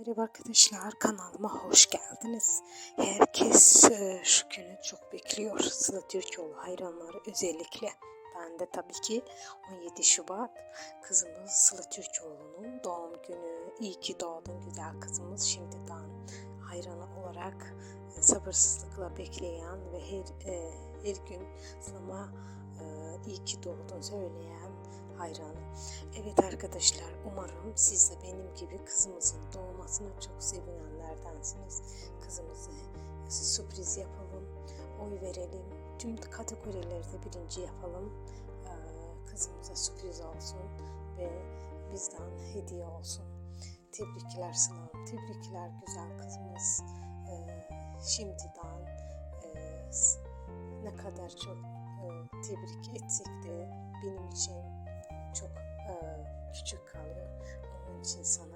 Merhaba arkadaşlar kanalıma hoş geldiniz. Herkes e, şu günü çok bekliyor. Sıla Türkoğlu hayranları özellikle. Ben de tabii ki 17 Şubat kızımız Sıla Türkoğlu'nun doğum günü. İyi ki doğdun güzel kızımız şimdiden hayranı olarak e, sabırsızlıkla bekleyen ve her, e, her gün Sıla'ma e, iyi ki doğdun söyleyen hayranı. Evet arkadaşlar umarım siz de benim gibi kızımızın doğmasına çok sevinenlerdensiniz. Kızımızı sürpriz yapalım, oy verelim, tüm kategorilerde birinci yapalım. Ee, Kızımıza sürpriz olsun ve bizden hediye olsun. Tebrikler Sıla'm, tebrikler güzel kızımız. Ee, Şimdiden e, ne kadar çok e, tebrik etsek de benim için çok e,